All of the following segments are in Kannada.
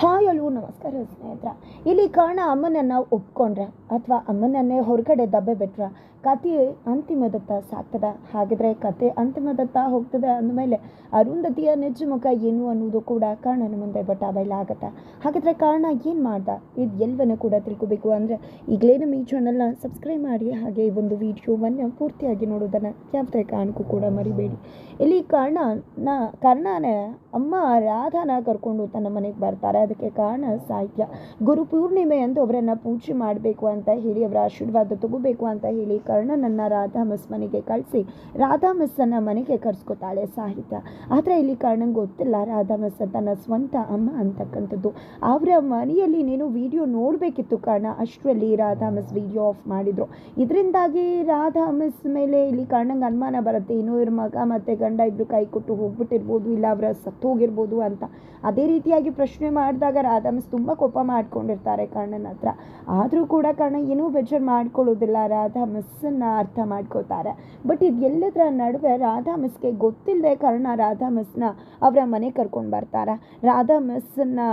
ಹಾಯ್ ಹಲೋ ನಮಸ್ಕಾರ ಸ್ನೇಹಿತರ. ಇಲ್ಲಿ ಕಾರಣ ಅಮ್ಮನನ್ನು ಒಪ್ಕೊಂಡ್ರೆ ಅಥವಾ ಅಮ್ಮನನ್ನೇ ಹೊರಗಡೆ ದಬ್ಬೆ ಬಿಟ್ರೆ ಕತೆ ಅಂತಿಮದತ್ತ ಸಾಗ್ತದೆ. ಹಾಗಿದ್ರೆ ಕತೆ ಅಂತಿಮದತ್ತ ಹೋಗ್ತದೆ ಅಂದಮೇಲೆ ಅರುಂಧತಿಯ ನಿಜ ಮುಖ ಏನು ಅನ್ನೋದು ಕೂಡ ಕಾರಣನ ಮುಂದೆ ಬಟ ಆಗತ್ತೆ. ಹಾಗಿದ್ರೆ ಕಾರಣ ಏನು ಮಾಡ್ದ? ಇದು ಎಲ್ಲವನ್ನೂ ಕೂಡ ತಿಳ್ಕೊಬೇಕು ಅಂದರೆ ಈಗಲೇ ನಮ್ಮ ಈ ಚಾನಲ್ನ ಸಬ್ಸ್ಕ್ರೈಬ್ ಮಾಡಿ ಹಾಗೆ ಈ ಒಂದು ವಿಡಿಯೋವನ್ನು ಪೂರ್ತಿಯಾಗಿ ನೋಡೋದನ್ನು ಯಾವುದೇ ಕಾರಣಕ್ಕೂ ಕೂಡ ಮರಿಬೇಡಿ. ಇಲ್ಲಿ ಕಾರಣನ ಕರ್ಣನೇ ಅಮ್ಮ ರಾಧಾನ ಕರ್ಕೊಂಡು ತನ್ನ ಮನೆಗೆ ಬರ್ತಾರೆ. ಅದಕ್ಕೆ ಕಾರಣ ಸಾಹಿತ್ಯ ಗುರು ಪೂರ್ಣಿಮೆ ಎಂದು ಅವರನ್ನು ಪೂಜೆ ಮಾಡಬೇಕು ಅಂತ ಹೇಳಿ, ಅವರ ಆಶೀರ್ವಾದ ತಗೋಬೇಕು ಅಂತ ಹೇಳಿ ಕರ್ಣನನ್ನು ರಾಧಾ ಮಿಸ್ ಮನೆಗೆ ಕಳಿಸಿ ರಾಧಾ ಮನೆಗೆ ಕರ್ಸ್ಕೊತಾಳೆ ಸಾಹಿತ್ಯ. ಆದರೆ ಇಲ್ಲಿ ಕರ್ಣಂಗೆ ಗೊತ್ತಿಲ್ಲ ರಾಧಾ ಮಿಸ್ ತನ್ನ ಸ್ವಂತ ಅಮ್ಮ ಅಂತಕ್ಕಂಥದ್ದು. ಅವರ ಮನೆಯಲ್ಲಿ ನೀನು ವಿಡಿಯೋ ನೋಡಬೇಕಿತ್ತು ಕಾರಣ, ಅಷ್ಟರಲ್ಲಿ ರಾಧಾ ಮಿಸ್ ವಿಡಿಯೋ ಆಫ್ ಮಾಡಿದ್ರು. ಇದರಿಂದಾಗಿ ರಾಧಾ ಮಿಸ್ ಮೇಲೆ ಇಲ್ಲಿ ಕರ್ಣಂಗೆ ಅನುಮಾನ ಬರುತ್ತೆ. ಇನ್ನೂ ಇವ್ರ ಮಗ ಮತ್ತು ಗಂಡ ಇಬ್ಬರು ಕೈ ಕೊಟ್ಟು ಹೋಗ್ಬಿಟ್ಟಿರ್ಬೋದು, ಇಲ್ಲ ಅವರ ಸತ್ತು ಹೋಗಿರ್ಬೋದು ಅಂತ. ಅದೇ ರೀತಿಯಾಗಿ ಪ್ರಶ್ನೆ ಮಾಡಿದಾಗ ರಾಧಾ ಮಿಸ್ ತುಂಬ ಕೋಪ ಮಾಡ್ಕೊಂಡಿರ್ತಾರೆ ಕರ್ಣನ ಹತ್ರ. ಆದರೂ ಕೂಡ ಕರ್ಣ ಏನೂ ಬೇಜಾರು ಮಾಡ್ಕೊಳ್ಳೋದಿಲ್ಲ. ರಾಧಾ ಮಿಸ್ಸನ್ನು ಅರ್ಥ ಮಾಡ್ಕೋತಾರೆ ಬಟ್ ಇದು ಎಲ್ಲದರ ನಡುವೆ ರಾಧಾ ಮಿಸ್ಗೆ ಗೊತ್ತಿಲ್ಲದೆ ಕರ್ಣ ರಾಧಾ ಮಿಸ್ನ ಅವರ ಮನೆ ಕರ್ಕೊಂಡು ಬರ್ತಾರೆ. ರಾಧಾ ಮಿಸ್ಸನ್ನು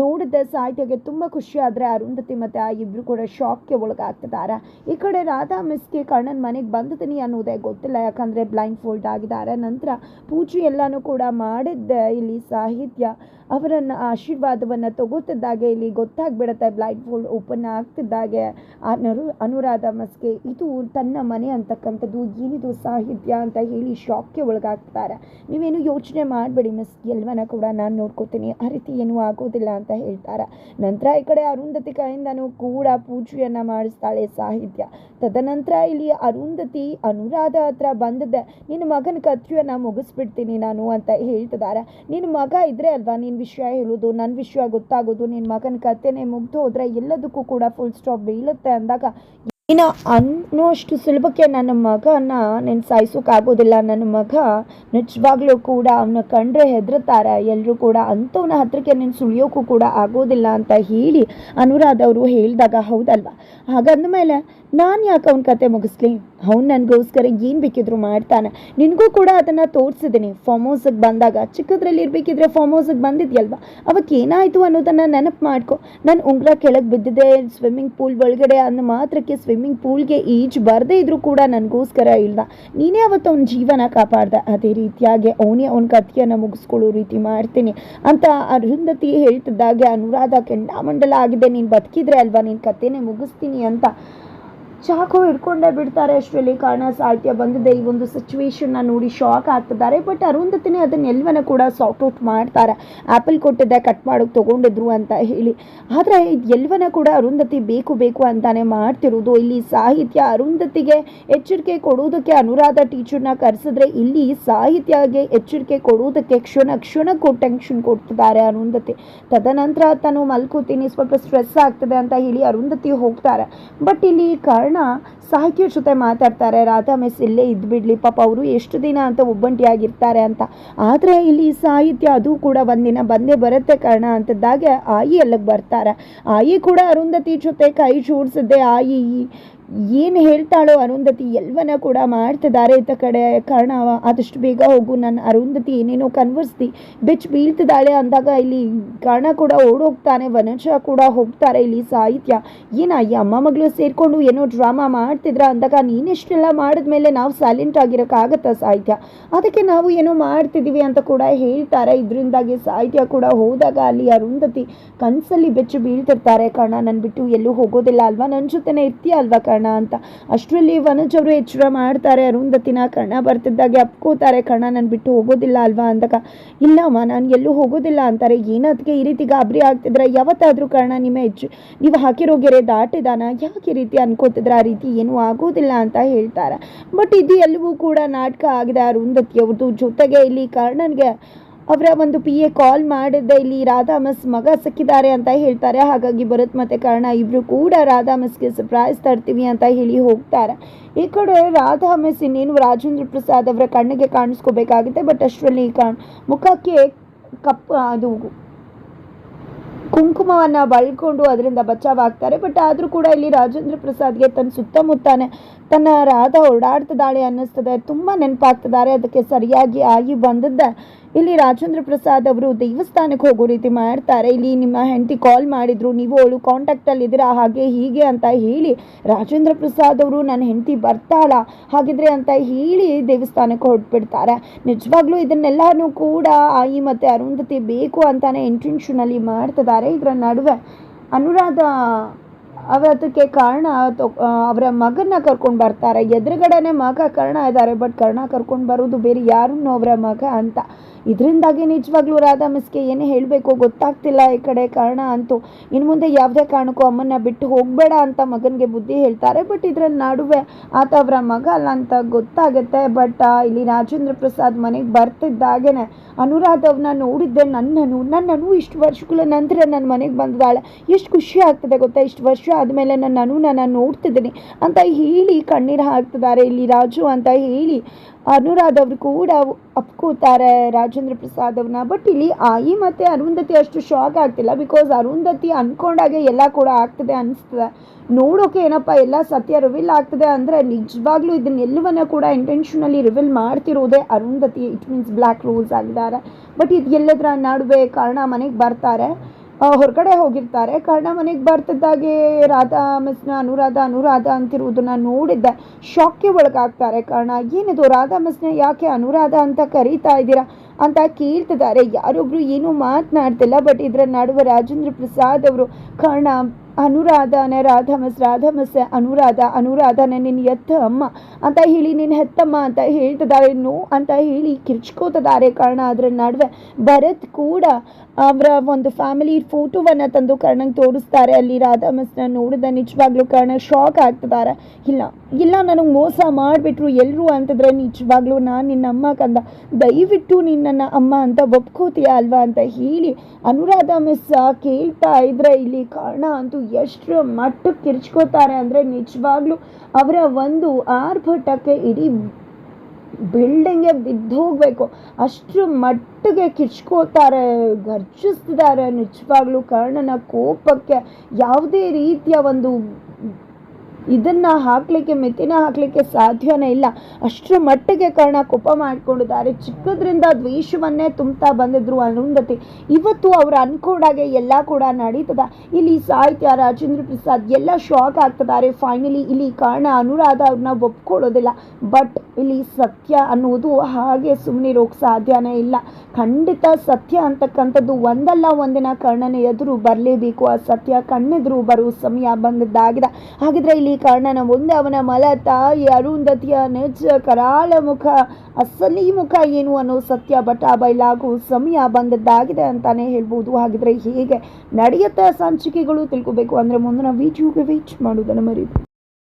ನೋಡಿದ ಸಾಹಿತ್ಯಗೆ ತುಂಬ ಖುಷಿ ಆದರೆ ಅರುಂಧತಿ ಮತ್ತು ಆ ಇಬ್ಬರು ಕೂಡ ಶಾಕ್ಗೆ ಒಳಗಾಗ್ತಿದ್ದಾರೆ. ಈ ಕಡೆ ರಾಧಾ ಮಿಸ್ಗೆ ಕರ್ಣನ ಮನೆಗೆ ಬಂದಿದ್ದೀನಿ ಅನ್ನೋದೇ ಗೊತ್ತಿಲ್ಲ, ಯಾಕಂದರೆ ಬ್ಲೈಂಡ್ ಫೋಲ್ಡ್ ಆಗಿದ್ದಾರೆ. ನಂತರ ಪೂಜೆ ಎಲ್ಲನೂ ಕೂಡ ಮಾಡಿದ್ದೆ. ಇಲ್ಲಿ ಸಾಹಿತ್ಯ ಅವರನ್ನು ಆಶೀರ್ವಾದವನ್ನು ತಗೋತಿದ್ದಾಗೆ, ಇಲ್ಲಿ ಗೊತ್ತಾಗ್ಬಿಡುತ್ತೆ ಬ್ಲೈಂಡ್ ಫೋಲ್ಡ್ ಓಪನ್ ಆಗ್ತಿದ್ದಾಗೆ. ಅನರು, ಅನುರಾಧ ಮಸ್ಗೆ ಇದು ತನ್ನ ಮನೆ ಅಂತಕ್ಕಂಥದ್ದು, ಏನಿದು ಸಾಹಿತ್ಯ ಅಂತ ಹೇಳಿ ಶಾಕ್ಗೆ ಒಳಗಾಗ್ತಾರೆ ನೀವೇನು ಯೋಚನೆ ಮಾಡಬೇಡಿ ಮಿಸ್ ಎಲ್ಲವನ್ನ ಕೂಡ ನಾನು ನೋಡ್ಕೋತೀನಿ. ಆ ರೀತಿ ಏನೂ ಆಗೋದಿಲ್ಲ ಅಂತ ಹೇಳ್ತಾರೆ. ನಂತರ ಈ ಕಡೆ ಅರುಂಧತಿ ಕೈಯಿಂದನೂ ಕೂಡ ಪೂಜೆಯನ್ನು ಮಾಡಿಸ್ತಾಳೆ ಸಾಹಿತ್ಯ. ತದನಂತರ ಇಲ್ಲಿ ಅರುಂಧತಿ ಅನುರಾಧ ಹತ್ರ ಬಂದದ್ದೆ ನಿನ್ನ ಮಗನ ಕಥೆಯನ್ನು ಮುಗಿಸ್ಬಿಡ್ತೀನಿ ನಾನು ಅಂತ ಹೇಳ್ತಿದ್ದಾರೆ ನಿನ್ನ ಮಗ ಇದ್ರೆ ಅಲ್ವಾ ನಿನ್ನ ವಿಷಯ ಹೇಳೋದು ನನ್ನ ವಿಷಯ ಗೊತ್ತಾಗೋದು, ನಿನ್ನ ಮಗನ ಕಥೆನೇ ಮುಗ್ದು ಹೋದ್ರೆ ಎಲ್ಲದಕ್ಕೂ ಕೂಡ ಫುಲ್ ಸ್ಟಾಪ್ ಬೀಳುತ್ತೆ ಅಂದಾಗ ಇನ್ನು ಅನ್ನೋಷ್ಟು ಸುಲಭಕ್ಕೆ ನನ್ನ ಮಗನ ನೀನು ಸಾಯಿಸೋಕ್ಕಾಗೋದಿಲ್ಲ ನನ್ನ ಮಗ ನಿಜವಾಗ್ಲೂ ಕೂಡ ಅವನ ಕಂಡ್ರೆ ಹೆದರುತ್ತಾರೆ. ಎಲ್ಲರೂ ಕೂಡ ಅಂಥವನ ಹತ್ತಿರಕ್ಕೆ ನೀನು ಸುಳಿಯೋಕ್ಕೂ ಕೂಡ ಆಗೋದಿಲ್ಲ ಅಂತ ಹೇಳಿ ಅನುರಾಧ ಅವರು ಹೇಳಿದಾಗ ಹೌದಲ್ವಾ? ಹಾಗಂದ ಮೇಲೆ ನಾನು ಯಾಕೆ ಅವನ ಕತೆ ಮುಗಿಸ್ಲಿ? ಅವ್ನು ನನಗೋಸ್ಕರ ಏನು ಬೇಕಿದ್ರು ಮಾಡ್ತಾನೆ. ನಿನಗೂ ಕೂಡ ಅದನ್ನು ತೋರಿಸಿದ್ದೀನಿ ಫಾರ್ಮ್ ಹೌಸಿಗೆ ಬಂದಾಗ ಚಿಕ್ಕದ್ರಲ್ಲಿ ಇರಬೇಕಿದ್ರೆ ಫಾರ್ಮ್ ಹೌಸಿಗೆ ಬಂದಿದ್ಯಲ್ವಾ? ಅವತ್ತು ಏನಾಯಿತು ಅನ್ನೋದನ್ನು ನೆನಪು ಮಾಡ್ಕೊ. ನಾನು ಉಂಗುರ ಕೆಳಗೆ ಬಿದ್ದಿದೆ ಸ್ವಿಮ್ಮಿಂಗ್ ಪೂಲ್ ಒಳಗಡೆ ಅನ್ನೋ ಮಾತ್ರಕ್ಕೆ ಸ್ವಿಮ್ಮಿಂಗ್ ಪೂಲ್ಗೆ ಈಜು ಬರದೇ ಇದ್ರೂ ಕೂಡ ನನಗೋಸ್ಕರ ಇಲ್ಲ ನೀನೇ ಅವತ್ತು ಅವ್ನ ಜೀವನ ಕಾಪಾಡ್ದೆ. ಅದೇ ರೀತಿಯಾಗಿ ಅವನೇ ಅವ್ನ ಕಥೆಯನ್ನು ಮುಗಿಸ್ಕೊಳ್ಳೋ ರೀತಿ ಮಾಡ್ತೀನಿ ಅಂತ ಅರುಂಧತಿ ಹೇಳ್ತಿದ್ದಾಗೆ. ಅನುರಾಧ ಕೆಂಡಾಮಂಡಲ ಆಗಿದೆ. ನೀನು ಬದುಕಿದ್ರೆ ಅಲ್ವಾ? ನಿನ್ನ ಕಥೆನೇ ಮುಗಿಸ್ತೀನಿ ಅಂತ. ಚಾಕು ಹಿಡ್ಕೊಂಡೇ ಬಿಡ್ತಾರೆ ಅಷ್ಟರಲ್ಲಿ ಕಾರಣ ಸಾಹಿತ್ಯ ಬಂದಿದೆ. ಈ ಒಂದು ಸಿಚುವೇಶನ್ನ ನೋಡಿ ಶಾಕ್ ಆಗ್ತಿದ್ದಾರೆ. ಬಟ್ ಅರುಂಧತಿನೇ ಅದನ್ನ ಎಲ್ಲವನ್ನ ಕೂಡ ಸಾರ್ಟ್ ಔಟ್ ಮಾಡ್ತಾರೆ. ಆ್ಯಪಲ್ ಕೊಟ್ಟಿದ್ದೆ ಕಟ್ ಮಾಡೋಕ್ಕೆ ತೊಗೊಂಡಿದ್ರು ಅಂತ ಹೇಳಿ. ಆದರೆ ಇದು ಎಲ್ಲವನ್ನ ಕೂಡ ಅರುಂಧತಿ ಬೇಕು ಬೇಕು ಅಂತಾನೆ ಮಾಡ್ತಿರೋದು. ಇಲ್ಲಿ ಸಾಹಿತ್ಯ ಅರುಂಧತಿಗೆ ಎಚ್ಚರಿಕೆ ಕೊಡೋದಕ್ಕೆ ಅನುರಾಧ ಟೀಚರ್ನ ಕರೆಸಿದ್ರೆ ಇಲ್ಲಿ ಸಾಹಿತ್ಯಗೆ ಎಚ್ಚರಿಕೆ ಕೊಡೋದಕ್ಕೆ ಕ್ಷಣ ಕ್ಷಣಕ್ಕೂ ಟೆನ್ಷನ್ ಕೊಡ್ತಿದ್ದಾರೆ ಅರುಂಧತಿ ತದನಂತರ ತಾನು ಮಲ್ಕೋತೀನಿ, ಸ್ವಲ್ಪ ಸ್ಟ್ರೆಸ್ ಆಗ್ತದೆ ಅಂತ ಹೇಳಿ ಅರುಂಧತಿ ಹೋಗ್ತಾರೆ. ಬಟ್ ಇಲ್ಲಿ ಕಾರಣ ಸಾಹಿತ್ಯ ಜೊತೆ ಮಾತಾಡ್ತಾರೆ, ರಾಧಾ ಮಿಸ್ ಇಲ್ಲೇ ಇದ್ಬಿಡ್ಲಿ, ಪಾಪ ಅವರು ಎಷ್ಟು ದಿನ ಅಂತ ಒಬ್ಬಂಟಿಯಾಗಿರ್ತಾರೆ ಅಂತ. ಆದರೆ ಇಲ್ಲಿ ಸಾಹಿತ್ಯ ಅದು ಕೂಡ ಒಂದಿನ ಬಂದೇ ಬರುತ್ತೆ ಕಾರಣ ಅಂತದ್ದಾಗೆ ಆಯಿ ಅಲ್ಲಿಗೆ ಬರ್ತಾರೆ. ಆಯಿ ಕೂಡ ಅರುಂಧತಿ ಜೊತೆ ಕೈ ಜೋಡಿಸಿದ್ದೆ, ಆಯಿ ಏನು ಹೇಳ್ತಾಳೋ ಅರುಂಧತಿ ಎಲ್ಲವನ್ನ ಕೂಡ ಮಾಡ್ತಿದ್ದಾರೆ ಇತ್ತ ಕಡೆ ಕಾರಣ ಆದಷ್ಟು ಬೇಗ ಹೋಗು ನನ್ನ ಅರುಂಧತಿ ಏನೇನೋ ಕನ್ವರ್ಸ್ತಿ ಬೆಚ್ಚ ಬೀಳ್ತಿದ್ದಾಳೆ ಅಂದಾಗ ಇಲ್ಲಿ ಕಾರಣ ಕೂಡ ಓಡೋಗ್ತಾನೆ, ವನಜ ಕೂಡ ಹೋಗ್ತಾರೆ ಇಲ್ಲಿ ಸಾಹಿತ್ಯ. ಏನ ಈ ಅಮ್ಮ ಮಗಳು ಸೇರಿಕೊಂಡು ಏನೋ ಡ್ರಾಮಾ ಮಾಡ್ತಿದ್ರ ಅಂದಾಗ ನೀನೆಷ್ಟೆಲ್ಲ ಮಾಡಿದ್ಮೇಲೆ ನಾವು ಸೈಲೆಂಟ್ ಆಗಿರೋಕ್ಕಾಗತ್ತಾ ಸಾಹಿತ್ಯ? ಅದಕ್ಕೆ ನಾವು ಏನೋ ಮಾಡ್ತಿದ್ದೀವಿ ಅಂತ ಕೂಡ ಹೇಳ್ತಾರೆ. ಇದರಿಂದಾಗಿ ಸಾಹಿತ್ಯ ಕೂಡ ಹೋದಾಗ ಅಲ್ಲಿ ಅರುಂಧತಿ ಕನಸಲ್ಲಿ ಬೆಚ್ಚು ಬೀಳ್ತಿರ್ತಾರೆ. ಕಾರಣ ನನ್ನ ಬಿಟ್ಟು ಎಲ್ಲೂ ಹೋಗೋದಿಲ್ಲ ಅಲ್ವಾ? ನನ್ನ ಜೊತೆನೇ ಇರ್ತೀಯ ಅಲ್ವಾ ಕರ್ಣ? ಅಂತ. ಅಷ್ಟರಲ್ಲಿ ವನಜ್ ಅವರು ಎಚ್ಚರ ಮಾಡ್ತಾರೆ ಅರುಂಧತಿನ ಕರ್ಣ ಬರ್ತಿದ್ದಾಗೆ ಅಪ್ಕೋತಾರೆ, ಕರ್ಣ ನಾನು ಬಿಟ್ಟು ಹೋಗೋದಿಲ್ಲ ಅಲ್ವಾ ಅಂದಾಗ. ಇಲ್ಲಮ್ಮ, ನಾನು ಎಲ್ಲೂ ಹೋಗೋದಿಲ್ಲ ಅಂತಾರೆ. ಏನದಕ್ಕೆ ಈ ರೀತಿ ಗಾಬರಿ ಆಗ್ತಿದ್ರೆ ಯಾವತ್ತಾದರೂ ಕಣ ನಿಮ್ಮ ಹೆಚ್ಚು ನೀವು ಹಾಕಿರೋ ಗೆರೆ ದಾಟಿದಾನ? ಯಾಕೆ ಈ ರೀತಿ ಅನ್ಕೋತಿದ್ರೆ? ಆ ರೀತಿ ಏನೂ ಆಗೋದಿಲ್ಲ ಅಂತ ಹೇಳ್ತಾರೆ. ಬಟ್ ಇದು ಎಲ್ಲವೂ ಕೂಡ ನಾಟಕ ಆಗಿದೆ ಅರುಂಧತಿಯವ್ರದ್ದು ಜೊತೆಗೆ ಇಲ್ಲಿ ಕರ್ಣನ್ಗೆ ಅವರ ಒಂದು ಪಿ ಎ ಕಾಲ್ ಮಾಡಿದ್ದೆ. ಇಲ್ಲಿ ರಾಧಾ ಮಿಸ್ ಮಗ ಸಿಕ್ಕಿದ್ದಾರೆ ಅಂತ ಹೇಳ್ತಾರೆ. ಹಾಗಾಗಿ ಭರತ್ ಮತ್ತೆ ಕಾರಣ ಇಬ್ರು ಕೂಡ ರಾಧಾ ಮಿಸ್ಗೆ ಸರ್ಪ್ರೈಸ್ ತರ್ತೀವಿ ಅಂತ ಹೇಳಿ ಹೋಗ್ತಾರೆ. ಈ ಕಡೆ ರಾಧಾ ಮಿಸ್ ಇನ್ನೇನು ರಾಜೇಂದ್ರ ಪ್ರಸಾದ್ ಅವರ ಕಣ್ಣಿಗೆ ಕಾಣಿಸ್ಕೋಬೇಕಾಗುತ್ತೆ. ಬಟ್ ಅಷ್ಟರಲ್ಲಿ ಕಾಣ್ ಮುಖಕ್ಕೆ ಕಪ್ ಅದು ಕುಂಕುಮವನ್ನು ಬಳ್ಕೊಂಡು ಅದರಿಂದ ಬಚಾವಾಗ್ತಾರೆ. ಬಟ್ ಆದರೂ ಕೂಡ ಇಲ್ಲಿ ರಾಜೇಂದ್ರ ಪ್ರಸಾದ್ಗೆ ತನ್ನ ಸುತ್ತಮುತ್ತಾನೆ ತನ್ನ ರಾಧಾ ಓಡಾಡ್ತಿದ್ದಾಳೆ ಅನ್ನಿಸ್ತದೆ. ತುಂಬ ನೆನಪಾಗ್ತಿದ್ದಾರೆ. ಅದಕ್ಕೆ ಸರಿಯಾಗಿ ಆಗಿ ಬಂದದ್ದೆ. ಇಲ್ಲಿ ರಾಜೇಂದ್ರ ಪ್ರಸಾದ್ ಅವರು ದೇವಸ್ಥಾನಕ್ಕೆ ಹೋಗೋ ರೀತಿ ಮಾಡ್ತಾರೆ. ಇಲ್ಲಿ ನಿಮ್ಮ ಹೆಂಡತಿ ಕಾಲ್ ಮಾಡಿದ್ರು. ನೀವು ಅವಳು ಕಾಂಟ್ಯಾಕ್ಟಲ್ಲಿ ಇದ್ದೀರಾ? ಹಾಗೆ ಹೀಗೆ ಅಂತ ಹೇಳಿ ರಾಜೇಂದ್ರ ಪ್ರಸಾದ್ ಅವರು, ನನ್ನ ಹೆಂಡತಿ ಬರ್ತಾಳ. ಹಾಗಿದ್ರೆ ಅಂತ ಹೇಳಿ ದೇವಸ್ಥಾನಕ್ಕೆ ಹೊರಟ್ಬಿಡ್ತಾರೆ. ನಿಜವಾಗ್ಲೂ ಇದನ್ನೆಲ್ಲನೂ ಕೂಡ ಆಯಿ ಮತ್ತು ಅರುಂಧತಿ ಬೇಕು ಅಂತಾನೆ ಇಂಟೆನ್ಷನಲ್ಲಿ ಮಾಡ್ತಿದ್ದಾರೆ. ಇದರ ನಡುವೆ ಅನುರಾಧ ಅವತ್ತಕ್ಕೆ ಕಾರಣ ಅವರ ಮಗನ್ನ ಕರ್ಕೊಂಡು ಬರ್ತಾರೆ. ಎದುರುಗಡೆನೆ ಮಗ ಕರ್ಣ ಇದ್ದಾರೆ, ಬಟ್ ಕರ್ಣ ಕರ್ಕೊಂಡು ಬರೋದು ಬೇರೆ, ಯಾರನ್ನು ಅವರ ಮಗ ಅಂತ. ಇದರಿಂದಾಗಿ ನಿಜವಾಗ್ಲೂ ರಾಧಾ ಮಿಸ್ಗೆ ಏನೇ ಹೇಳಬೇಕು ಗೊತ್ತಾಗ್ತಿಲ್ಲ ಈ ಕಡೆ ಕಾರಣ ಅಂತೂ. ಇನ್ನು ಮುಂದೆ ಯಾವುದೇ ಕಾರಣಕ್ಕೂ ಅಮ್ಮನ್ನ ಬಿಟ್ಟು ಹೋಗಬೇಡ ಅಂತ ಮಗನಿಗೆ ಬುದ್ಧಿ ಹೇಳ್ತಾರೆ. ಬಟ್ ಇದರ ನಡುವೆ ಆತ ಅವರ ಮಗ ಅಲ್ಲ ಅಂತ ಗೊತ್ತಾಗುತ್ತೆ. ಬಟ್ ಇಲ್ಲಿ ರಾಜೇಂದ್ರ ಪ್ರಸಾದ್ ಮನೆಗೆ ಬರ್ತಿದ್ದಾಗೇನೆ ಅನುರಾಧವ್ನ ನೋಡಿದ್ದೆ. ನನ್ನನು ನನ್ನನು ಇಷ್ಟು ವರ್ಷಗಳ ನಂತರ ನನ್ನ ಮನೆಗೆ ಬಂದಿದ್ದಾಳೆ ಎಷ್ಟು ಖುಷಿ ಆಗ್ತದೆ ಗೊತ್ತಾ? ಇಷ್ಟು ವರ್ಷ ಆದಮೇಲೆ ನನ್ನನ್ನು ನಾನು ನೋಡ್ತಿದ್ದೀನಿ ಅಂತ ಹೇಳಿ ಕಣ್ಣೀರು ಹಾಕ್ತಿದ್ದಾರೆ ಇಲ್ಲಿ ರಾಜು ಅಂತ ಹೇಳಿ. ಅನುರಾಧ ಅವರು ಕೂಡ ಅಪ್ಕೋತಾರೆ ರಾಜೇಂದ್ರ ಪ್ರಸಾದ್ ಅವ್ರನ್ನ. ಬಟ್ ಇಲ್ಲಿ ಆಯಿ ಮತ್ತು ಅರುಂಧತಿ ಅಷ್ಟು ಶಾಕ್ ಆಗ್ತಿಲ್ಲ ಬಿಕಾಸ್ ಅರುಂಧತಿ ಅನ್ಕೊಂಡಾಗೆ ಎಲ್ಲ ಕೂಡ ಆಗ್ತದೆ ಅನಿಸ್ತದೆ. ನೋಡೋಕೆ ಏನಪ್ಪ ಎಲ್ಲ ಸತ್ಯ ರಿವೀಲ್ ಆಗ್ತದೆ ಅಂದರೆ ನಿಜವಾಗ್ಲೂ ಇದನ್ನೆಲ್ಲವನ್ನ ಕೂಡ intentionally reveal ಮಾಡ್ತಿರೋದೇ Arundhati. It means black rose ಆಗಿದ್ದಾರೆ. ಬಟ್ ಇದು ಎಲ್ಲದರ ನಡುವೆ ಕಾರಣ ಮನೆಗೆ ಬರ್ತಾರೆ. ಹೊರಗಡೆ ಹೋಗಿರ್ತಾರೆ. ಕರ್ಣ ಮನೆಗೆ ಬರ್ತಿದ್ದಾಗೆ ರಾಧಾ, ಮಿಸ್ನ ಅನುರಾಧ ಅನುರಾಧ ಅಂತಿರುವುದನ್ನ ನೋಡಿದ್ದೆ. ಶಾಕ್ಗೆ ಒಳಗಾಗ್ತಾರೆ ಕರ್ಣ. ಏನಿದು, ರಾಧಾ, ಮಿಸ್ನ ಯಾಕೆ ಅನುರಾಧ ಅಂತ ಕರೀತಾ ಇದ್ದೀರಾ ಅಂತ ಕೇಳ್ತಿದ್ದಾರೆ. ಯಾರೊಬ್ರು ಏನೂ ಮಾತನಾಡ್ತಿಲ್ಲ ಬಟ್ ಇದರ ನಡುವೆ ರಾಜೇಂದ್ರ ಪ್ರಸಾದ್ ಅವರು ಕರ್ಣ ಅನುರಾಧನೆ ರಾಧಾ ರಾಧಮಸ್ ರಾಧಾ ಮಿಸ್ ಅನುರಾಧ, ಅನುರಾಧನೆ ನಿನ್ನ ಎತ್ತ ಅಮ್ಮ ಅಂತ ಹೇಳಿ ನಿನ್ನ ಹೆತ್ತಮ್ಮ ಅಂತ ಹೇಳ್ತಿದ್ದಾರೆ, ನೋ ಅಂತ ಹೇಳಿ ಕಿರ್ಚ್ಕೋತಿದ್ದಾರೆ. ಕಾರಣ ಅದರ ನಡುವೆ ಭರತ್ ಕೂಡ ಅವರ ಒಂದು ಫ್ಯಾಮಿಲಿ ಫೋಟೋವನ್ನು ತಂದು ಕರ್ಣಂಗೆ ತೋರಿಸ್ತಾರೆ. ಅಲ್ಲಿ ರಾಧಾ ಮಿಸ್ನ ನೋಡಿದ ನಿಜವಾಗ್ಲೂ ಕರ್ಣ ಶಾಕ್ ಆಗ್ತಿದ್ದಾರೆ. ಇಲ್ಲ. ಇಲ್ಲ, ನನಗೆ ಮೋಸ ಮಾಡಿಬಿಟ್ರು. ಎಲ್ಲರೂ ಅಂತಂದರೆ ನಿಜವಾಗ್ಲೂ ನಾನು ನಿನ್ನ ಅಮ್ಮ ಕಂದ. ದಯವಿಟ್ಟು ನಿನ್ನನ್ನು ಅಮ್ಮ ಅಂತ ಒಪ್ಕೋತೀಯ ಅಲ್ವಾ ಅಂತ ಹೇಳಿ ಅನುರಾಧ ಮಿಸ್ ಕೇಳ್ತಾ ಇದ್ರೆ ಇಲ್ಲಿ ಕಾರಣ ಅಂತೂ ಎಷ್ಟು ಮಟ್ಟಕ್ಕೆ ಕಿರ್ಚ್ಕೋತಾರೆ ಅಂದರೆ ನಿಜವಾಗ್ಲೂ ಅವರ ಒಂದು ಆರ್ಭಟಕ್ಕೆ ಇಡೀ ಬಿಲ್ಡಿಂಗೆ ಬಿದ್ದು ಹೋಗಬೇಕು. ಅಷ್ಟು ಮಟ್ಟಿಗೆ ಕಿಚ್ಕೋತಾರೆ ಗರ್ಜಿಸ್ತಿದ್ದಾರೆ ನಿಜವಾಗ್ಲೂ ಕರ್ಣನ ಕೋಪಕ್ಕೆ. ಯಾವುದೇ ರೀತಿಯ ಒಂದು ಇದನ್ನ ಹಾಕಲಿಕ್ಕೆ ಮಿತಿನ ಹಾಕಲಿಕ್ಕೆ ಸಾಧ್ಯನೇ ಇಲ್ಲ. ಅಷ್ಟರ ಮಟ್ಟಿಗೆ ಕರ್ಣ ಕೋಪ ಮಾಡಿಕೊಂಡಿದ್ದಾರೆ. ಚಿಕ್ಕದ್ರಿಂದ ದ್ವೇಷವನ್ನೇ ತುಂಬ್ತಾ ಬಂದಿದ್ರು ಅರುಂಧತಿ. ಇವತ್ತು ಅವ್ರು ಅನ್ಕೊಂಡಾಗೆ ಎಲ್ಲ ಕೂಡ ನಡೀತದ. ಇಲ್ಲಿ ಸಾಹಿತ್ಯ, ರಾಜೇಂದ್ರ ಪ್ರಸಾದ್ ಎಲ್ಲ ಶಾಕ್ ಆಗ್ತಿದ್ದಾರೆ. ಫೈನಲಿ ಇಲ್ಲಿ ಕಾರಣ, ಅನುರಾಧ ಅವ್ರನ್ನ ಒಪ್ಕೊಳ್ಳೋದಿಲ್ಲ. ಬಟ್ ಇಲ್ಲಿ ಸತ್ಯ ಅನ್ನೋದು ಹಾಗೆ ಸುಮ್ಮನಿರೋಕೆ ಸಾಧ್ಯನೇ ಇಲ್ಲ. ಖಂಡಿತ ಸತ್ಯ ಅಂತಕ್ಕಂಥದ್ದು ಒಂದಲ್ಲ ಒಂದಿನ ಕರ್ಣನ ಎದುರು ಬರಲೇಬೇಕು. ಆ ಸತ್ಯ ಕಣ್ಣೆದುರು ಬರೋ ಸಮಯ ಬಂದದ್ದಾಗಿದೆ. ಹಾಗಿದ್ರೆ ಇಲ್ಲಿ ಕರ್ಣನ ಮುಂದೆ ಅವನ ಮಲ ತಾಯಿ ಅರುಂಧತಿಯ ನಿಜ ಕರಾಳ ಮುಖ, ಅಸಲಿ ಮುಖ ಏನು ಅನ್ನೋ ಸತ್ಯ ಬಟ ಬಯಲಾಗೋ ಸಮಯ ಬಂದದ್ದಾಗಿದೆ ಅಂತಾನೆ ಹೇಳ್ಬೋದು. ಹಾಗಿದ್ರೆ ಹೇಗೆ ನಡೆಯುತ್ತೆ ಸಂಚಿಕೆಗಳು ತಿಳ್ಕೊಬೇಕು ಅಂದರೆ ಮುಂದಿನ ವಿಡಿಯೋಗೆ ವೇಟ್ ಮಾಡೋದನ್ನು ಮರೀಬೇಕು